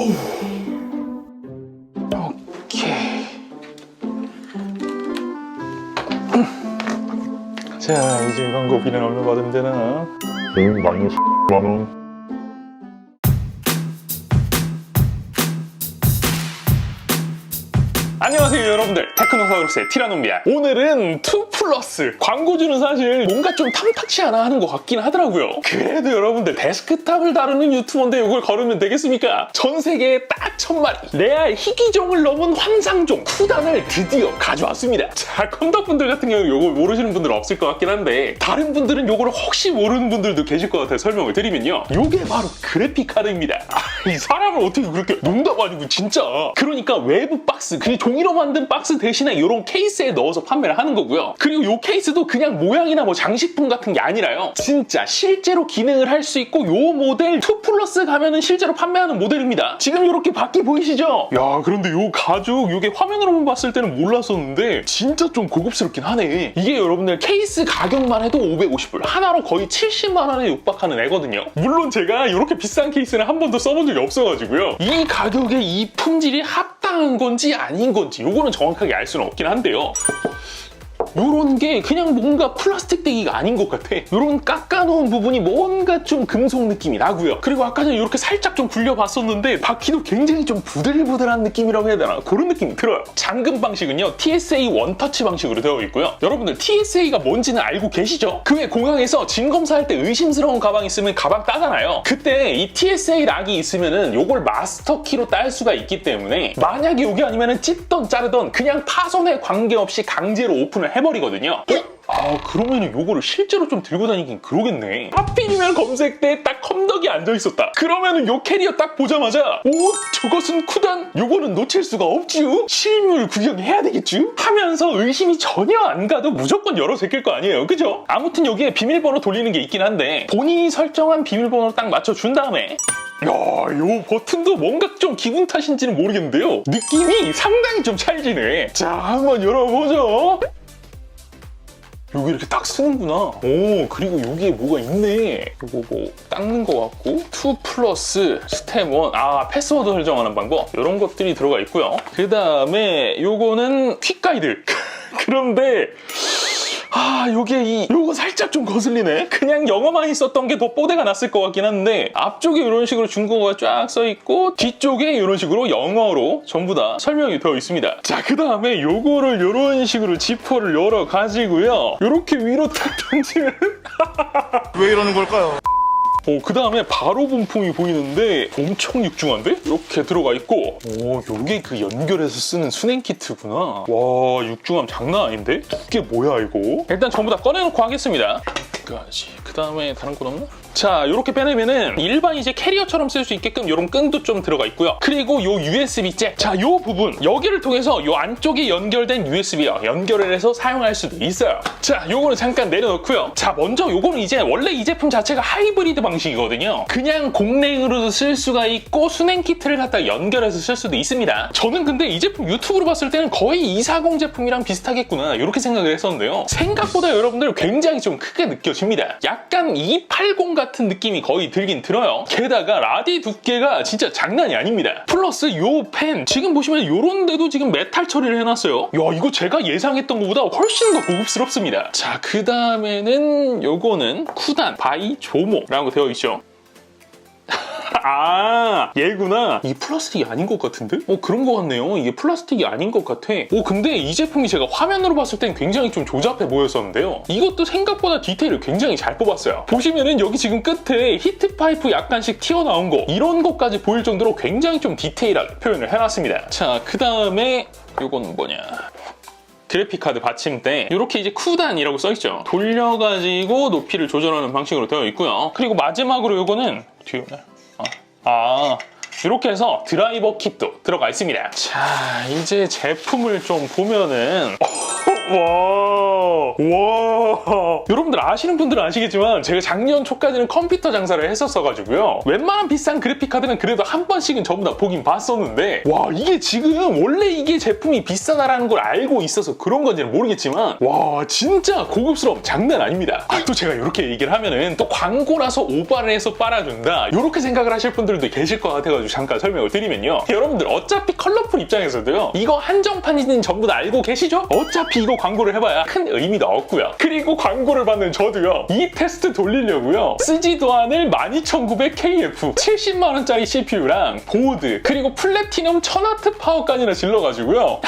오케이. 자, 이제 광고 비는 얼마 받으면 되나? 응, 마이너스 만원. 여러분들 테크노사우루스의 티라노입니다 오늘은 2 플러스. 광고주는 사실 뭔가 좀 탐탁치 않아 하는 것 같긴 하더라고요. 그래도 여러분들 데스크탑을 다루는 유튜버인데 이걸 걸으면 되겠습니까? 전 세계에 딱 천마리. 레알 희귀종을 넘은 환상종. 쿠단을 드디어 가져왔습니다. 자 컴덕분들 같은 경우 이걸 모르시는 분들은 없을 것 같긴 한데 다른 분들은 이걸 혹시 모르는 분들도 계실 것 같아서 설명을 드리면요. 이게 바로 그래픽 카드입니다. 아, 이 사람을 어떻게 그렇게 농담 아니고 진짜. 그러니까 외부 박스 그 종이로 만든 박스 대신 에 이런 케이스에 넣어서 판매를 하는 거고요. 그리고 이 케이스도 그냥 모양이나 뭐 장식품 같은 게 아니라요. 진짜 실제로 기능을 할 수 있고 이 모델 2 플러스 가면은 실제로 판매하는 모델입니다. 지금 이렇게 바퀴 보이시죠? 야 그런데 이 가죽 이게 화면으로만 봤을 때는 몰랐었는데 진짜 좀 고급스럽긴 하네. 이게 여러분들 케이스 가격만 해도 550불. 하나로 거의 70만 원에 육박하는 애거든요. 물론 제가 이렇게 비싼 케이스는 한 번도 써본 적이 없어가지고요. 이 가격에 이 품질이 합 당한 건지 아닌 건지 이거는 정확하게 알 수는 없긴 한데요 요런 게 그냥 뭔가 플라스틱 대기가 아닌 것 같아. 요런 깎아놓은 부분이 뭔가 좀 금속 느낌이 나고요. 그리고 아까 전에 이렇게 살짝 좀 굴려봤었는데 바퀴도 굉장히 좀 부들부들한 느낌이라고 해야 되나? 그런 느낌이 들어요. 잠금 방식은요, TSA 원터치 방식으로 되어 있고요. 여러분들 TSA가 뭔지는 알고 계시죠? 그 외 공항에서 짐 검사할 때 의심스러운 가방 있으면 가방 따잖아요. 그때 이 TSA 락이 있으면은 요걸 마스터 키로 딸 수가 있기 때문에 만약에 여기 아니면은 찢던 자르던 그냥 파손에 관계없이 강제로 오픈을 해버리거든요. 아 그러면 은 요거를 실제로 좀 들고 다니긴 그러겠네 하필이면 검색대에 딱 컴덕이 앉아있었다 그러면은 요 캐리어 딱 보자마자 오 저것은 쿠단 요거는 놓칠 수가 없지요 실물 구경해야 되겠죠 하면서 의심이 전혀 안 가도 무조건 열어 제낄 거 아니에요 그죠? 아무튼 여기에 비밀번호 돌리는 게 있긴 한데 본인이 설정한 비밀번호를 딱 맞춰준 다음에 야, 요 버튼도 뭔가 좀 기분 탓인지는 모르겠는데요. 느낌이 상당히 좀 찰지네. 자, 한번 열어보죠. 여기 이렇게 딱 쓰는구나. 오, 그리고 여기에 뭐가 있네. 요거 뭐 닦는 거 같고 2 플러스 스텝 1. 아, 패스워드 설정하는 방법. 이런 것들이 들어가 있고요. 그 다음에 요거는 퀵 가이드. 그런데 아, 요게 이, 요거 살짝 좀 거슬리네? 그냥 영어만 있었던 게 더 뽀대가 났을 것 같긴 한데, 앞쪽에 이런 식으로 중국어가 쫙 써 있고, 뒤쪽에 이런 식으로 영어로 전부 다 설명이 되어 있습니다. 자, 그 다음에 요거를 이런 식으로 지퍼를 열어 가지고요. 요렇게 위로 탁 던지면, 왜 이러는 걸까요? 오, 그 다음에 바로 분풍이 보이는데 엄청 육중한데? 이렇게 들어가 있고 오, 요게 그 연결해서 쓰는 수냉 키트구나 와, 육중함 장난 아닌데? 두께 뭐야 이거? 일단 전부 다 꺼내놓고 하겠습니다 그 다음에 다른 건 없나? 자 이렇게 빼내면은 일반 이제 캐리어처럼 쓸 수 있게끔 이런 끈도 좀 들어가 있고요. 그리고 요 USB 잭 자 요 부분. 여기를 통해서 요 안쪽에 연결된 USB와 연결을 해서 사용할 수도 있어요. 자 요거는 잠깐 내려놓고요. 자 먼저 요거는 이제 원래 이 제품 자체가 하이브리드 방식이거든요. 그냥 공랭으로도 쓸 수가 있고 수냉 키트를 갖다 연결해서 쓸 수도 있습니다. 저는 근데 이 제품 유튜브로 봤을 때는 거의 240 제품이랑 비슷하겠구나. 이렇게 생각을 했었는데요. 생각보다 여러분들 굉장히 좀 크게 느껴집니다. 약간 280 같은 느낌이 거의 들긴 들어요. 게다가 라디 두께가 진짜 장난이 아닙니다. 플러스 요 펜 지금 보시면 요런 데도 지금 메탈 처리를 해놨어요. 야 이거 제가 예상했던 것보다 훨씬 더 고급스럽습니다. 자 그 다음에는 요거는 쿠단 바이 조모라고 되어 있죠 아 얘구나. 이 플라스틱이 아닌 것 같은데? 어 그런 것 같네요. 이게 플라스틱이 아닌 것 같아. 오 근데 이 제품이 제가 화면으로 봤을 땐 굉장히 좀 조잡해 보였었는데요. 이것도 생각보다 디테일을 굉장히 잘 뽑았어요. 보시면은 여기 지금 끝에 히트 파이프 약간씩 튀어나온 거 이런 것까지 보일 정도로 굉장히 좀 디테일하게 표현을 해놨습니다. 자 그 다음에 요건 뭐냐? 그래픽카드 받침대 이렇게 이제 쿠단이라고 써있죠. 돌려가지고 높이를 조절하는 방식으로 되어 있고요. 그리고 마지막으로 이거는 뒤에? 아, 아 이렇게 해서 드라이버 kit도 들어가 있습니다. 자 이제 제품을 좀 보면은 와, 와. 여러분들 아시는 분들은 아시겠지만 제가 작년 초까지는 컴퓨터 장사를 했었어가지고요. 웬만한 비싼 그래픽카드는 그래도 한 번씩은 전부 다 보긴 봤었는데 와 이게 지금 원래 이게 제품이 비싸다라는 걸 알고 있어서 그런 건지는 모르겠지만 와 진짜 고급스러움 장난 아닙니다. 아, 또 제가 이렇게 얘기를 하면은 또 광고라서 오바를 해서 빨아준다 이렇게 생각을 하실 분들도 계실 것 같아가지고 잠깐 설명을 드리면요. 여러분들 어차피 컬러풀 입장에서도요. 이거 한정판인지는 전부 다 알고 계시죠? 어차피 이거 광고를 해봐야 큰 의미도 없고요. 그리고 광고를 받는 저도요. 이 테스트 돌리려고요. 쓰지도 않을 12900KF 70만원짜리 CPU랑 보드 그리고 플래티넘 1000W 파워까지나 질러가지고요.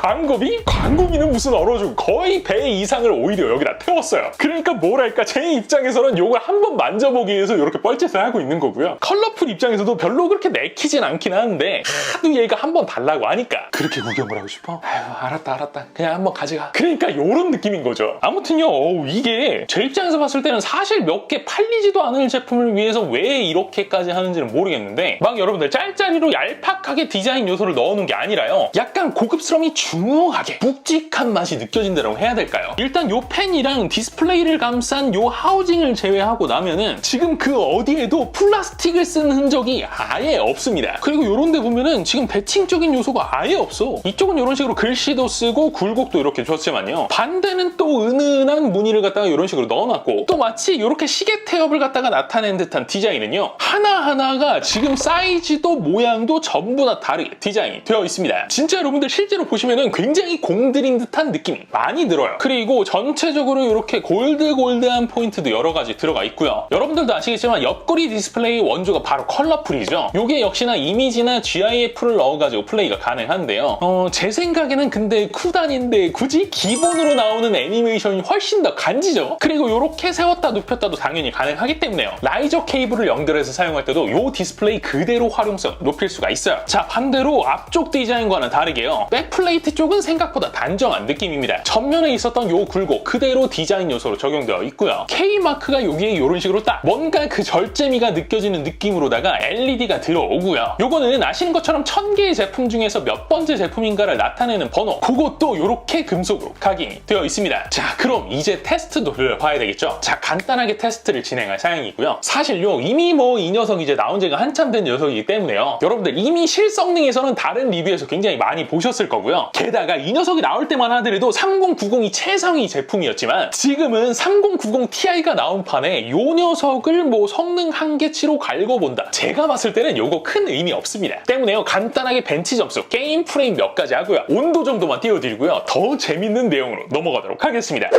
광고비? 광고비는 무슨 얼어죽 거의 배 이상을 오히려 여기다 태웠어요. 그러니까 뭐랄까 제 입장에서는 요걸 한번 만져보기 위해서 이렇게 뻘짓을 하고 있는 거고요. 컬러풀 입장에서도 별로 그렇게 내키진 않긴 하는데 하도 얘가 한번 달라고 하니까 그렇게 구경을 하고 싶어? 아유 알았다 알았다 그냥 한번 가져가. 그러니까 요런 느낌인 거죠. 아무튼요 이게 제 입장에서 봤을 때는 사실 몇 개 팔리지도 않을 제품을 위해서 왜 이렇게까지 하는지는 모르겠는데 막 여러분들 짤짤이로 얄팍하게 디자인 요소를 넣어놓은 게 아니라요. 약간 고급스러움이 중후하게 묵직한 맛이 느껴진다고 해야 될까요? 일단 요 펜이랑 디스플레이를 감싼 요 하우징을 제외하고 나면은 지금 그 어디에도 플라스틱을 쓴 흔적이 아예 없습니다. 그리고 요런 데 보면은 지금 대칭적인 요소가 아예 없어. 이쪽은 이런 식으로 글씨도 쓰고 굴곡도 이렇게 줬지만요. 반대는 또 은은한 무늬를 갖다가 이런 식으로 넣어놨고 또 마치 이렇게 시계 태엽을 갖다가 나타낸 듯한 디자인은요. 하나하나가 지금 사이즈도 모양도 전부 다 다르게 디자인이 되어 있습니다. 진짜 여러분들 실제로 보시면 은 굉장히 공들인 듯한 느낌이 많이 들어요. 그리고 전체적으로 이렇게 골드골드한 포인트도 여러 가지 들어가 있고요. 여러분들도 아시겠지만 옆구리 디스플레이 원조가 바로 컬러풀이죠. 이게 역시나 이미지나 GIF를 넣어가지고 플레이가 가능한데요. 어, 제 생각에는 근데 쿠단인데 굳이 기본으로 나오는 애니메이션이 훨씬 더 간지죠. 그리고 이렇게 세웠다 눕혔다도 당연히 가능하기 때문에요. 라이저 케이블을 연결해서 사용할 때도 이 디스플레이 그대로 활용성 높일 수가 있어요. 자 반대로 앞쪽 디자인과는 다르게요. 백플레이 트 쪽은 생각보다 단정한 느낌입니다. 전면에 있었던 이 굴곡 그대로 디자인 요소로 적용되어 있고요. K마크가 여기에 이런 식으로 딱 뭔가 그 절제미가 느껴지는 느낌으로다가 LED가 들어오고요. 요거는 아시는 것처럼 1000개의 제품 중에서 몇 번째 제품인가를 나타내는 번호 그것도 이렇게 금속으로 각인이 되어 있습니다. 자 그럼 이제 테스트도 봐야 되겠죠? 자 간단하게 테스트를 진행할 사양이고요. 사실요 이미 뭐 이 녀석 이제 나온 지가 한참 된 녀석이기 때문에요. 여러분들 이미 실성능에서는 다른 리뷰에서 굉장히 많이 보셨을 거고요. 게다가 이 녀석이 나올 때만 하더라도 3090이 최상위 제품이었지만 지금은 3090 Ti가 나온 판에 요 녀석을 뭐 성능 한계치로 갈고 본다. 제가 봤을 때는 요거 큰 의미 없습니다. 때문에요 간단하게 벤치 점수, 게임 프레임 몇 가지 하고요. 온도 정도만 띄워드리고요. 더 재밌는 내용으로 넘어가도록 하겠습니다.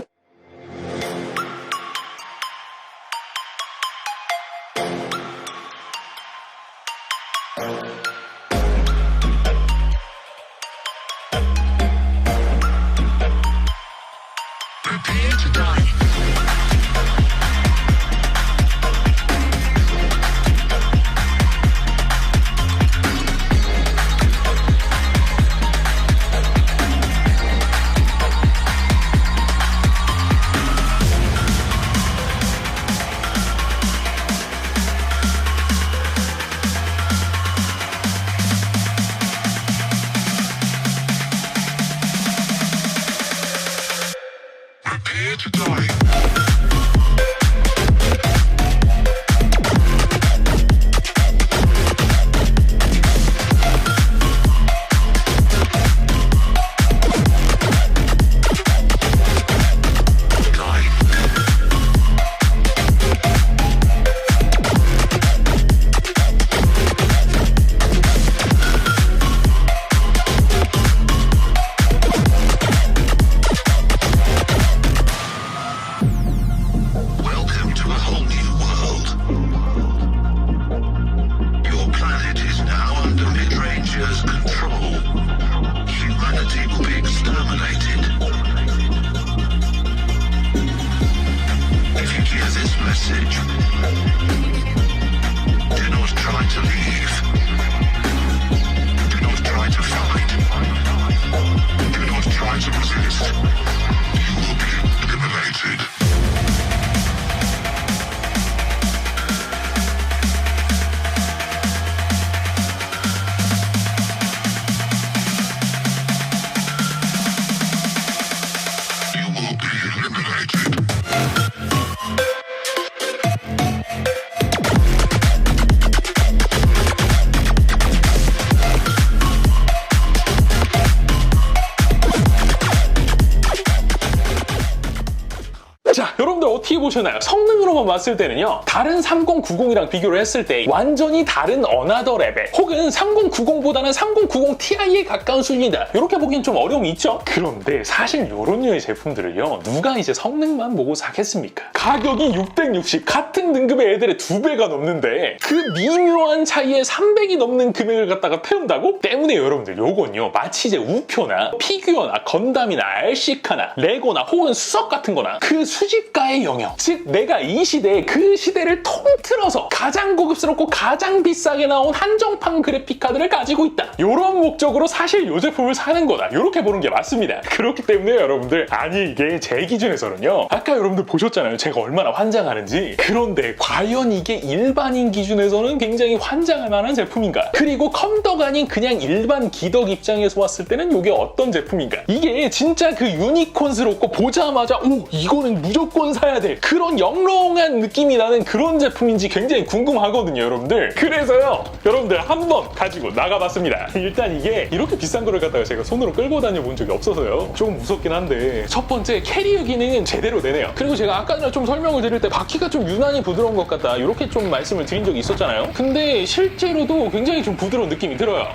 느껴보셨나요? 성능으로만 봤을 때는요. 다른 3090이랑 비교를 했을 때 완전히 다른 어나더 레벨 혹은 3090보다는 3090 Ti에 가까운 수준이다. 이렇게 보기엔 좀 어려움이 있죠? 그런데 사실 이런 류의 제품들을요. 누가 이제 성능만 보고 사겠습니까? 가격이 660 같은 등급의 애들의 두 배가 넘는데 그 미묘한 차이에 300이 넘는 금액을 갖다가 태운다고? 때문에 여러분들 요건요. 마치 이제 우표나 피규어나 건담이나 RC카나 레고나 혹은 수석 같은 거나 그 수집가의 영 역즉 내가 이 시대에 그 시대를 통틀어서 가장 고급스럽고 가장 비싸게 나온 한정판 그래픽 카드를 가지고 있다. 이런 목적으로 사실 이 제품을 사는 거다. 이렇게 보는 게 맞습니다. 그렇기 때문에 여러분들 아니 이게 제 기준에서는요. 아까 여러분들 보셨잖아요. 제가 얼마나 환장하는지. 그런데 과연 이게 일반인 기준에서는 굉장히 환장할 만한 제품인가? 그리고 컴덕 아닌 그냥 일반 기덕 입장에서 봤을 때는 이게 어떤 제품인가? 이게 진짜 그 유니콘스럽고 보자마자 오 이거는 무조건 사야 돼 그런 영롱한 느낌이 나는 그런 제품인지 굉장히 궁금하거든요 여러분들. 그래서요 여러분들 한번 가지고 나가봤습니다. 일단 이게 이렇게 비싼 거를 갖다가 제가 손으로 끌고 다녀본 적이 없어서요. 조금 무섭긴 한데 첫 번째 캐리어 기능은 제대로 되네요. 그리고 제가 아까 전에 좀 설명을 드릴 때 바퀴가 좀 유난히 부드러운 것 같다. 이렇게 좀 말씀을 드린 적이 있었잖아요. 근데 실제로도 굉장히 좀 부드러운 느낌이 들어요.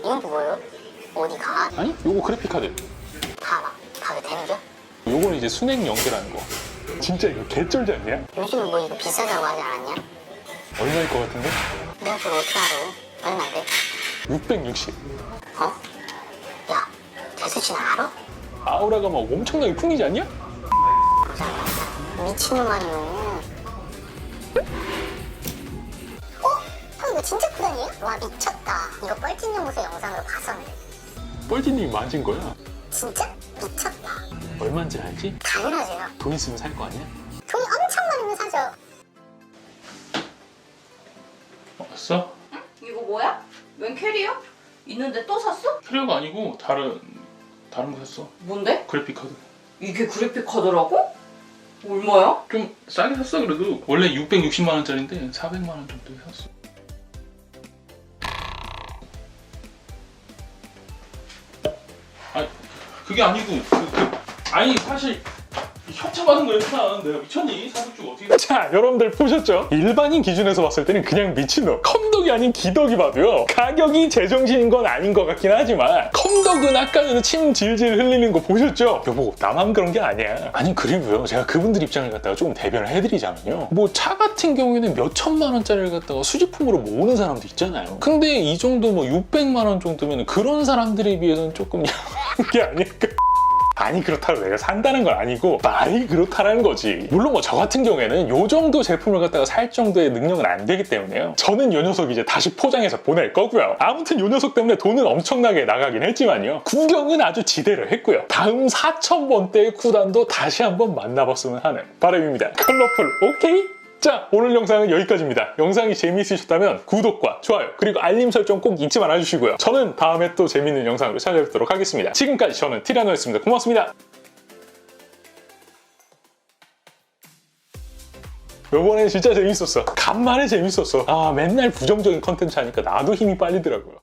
이건 또 뭐예요? 어디 가? 아니 요거 그래픽 카드. 다 가도 되는 겨? 요거는 이제 순행 연계라는 거 진짜 이거 개쩔지 않냐? 요즘 뭐 이거 비싸다고 하지 않았냐? 얼마일 것 같은데? 내가 그걸 어떻게 알아? 얼마인데? 660 어? 야, 대수씨는 알아? 아우라가 막 엄청나게 풍기지 않냐? 미친놈 아니요. 어? 형 이거 진짜 크다니? 와 미쳤다. 이거 뻘찐 연구소 영상으로 봤었는데. 뻘짓님이 만진 거야 진짜 미쳤다. 얼마인지 알지? 당연하죠. 돈 있으면 살 거 아니야? 돈이 엄청 많으면 사죠. 어, 써? 이거 뭐야? 웬 캐리어? 있는데 또 샀어? 필요가 아니고 다른 다른 거 샀어 뭔데? 그래픽 카드 이게 그래픽 카드라고? 얼마야? 좀 싸게 샀어 그래도 원래 660만 원짜리인데 400만 원 정도에 샀어 아니 그게 아니고 그, 그, 아니 사실 협찬받은 거였구나 내가 미쳤니? 주고 어떻게 자 여러분들 보셨죠? 일반인 기준에서 봤을 때는 그냥 미친놈. 컴덕이 아닌 기덕이 봐도요. 가격이 제정신인 건 아닌 것 같긴 하지만 컴덕은 아까 전에 침 질질 흘리는 거 보셨죠? 여보 나만 그런 게 아니야. 아니 그리고요. 제가 그분들 입장을 갖다가 조금 대변을 해드리자면요. 뭐 차 같은 경우에는 몇 천만 원짜리를 갖다가 수집품으로 모으는 사람도 있잖아요. 근데 이 정도 뭐 600만 원 정도면 그런 사람들에 비해서는 조금 야한 게 아닐까 아니 그렇다고 내가 산다는 건 아니고 말이 그렇다는 거지. 물론 뭐 저 같은 경우에는 요 정도 제품을 갖다가 살 정도의 능력은 안 되기 때문에요. 저는 요 녀석 이제 다시 포장해서 보낼 거고요. 아무튼 요 녀석 때문에 돈은 엄청나게 나가긴 했지만요. 구경은 아주 지대로 했고요. 다음 4,000번대의 구단도 다시 한번 만나봤으면 하는 바람입니다. 컬러풀 오케이? 자 오늘 영상은 여기까지입니다. 영상이 재미있으셨다면 구독과 좋아요 그리고 알림 설정 꼭 잊지 말아주시고요. 저는 다음에 또 재밌는 영상으로 찾아뵙도록 하겠습니다. 지금까지 저는 티라노였습니다. 고맙습니다. 요번엔 진짜 재밌었어. 간만에 재밌었어. 아 맨날 부정적인 컨텐츠 하니까 나도 힘이 빨리더라고요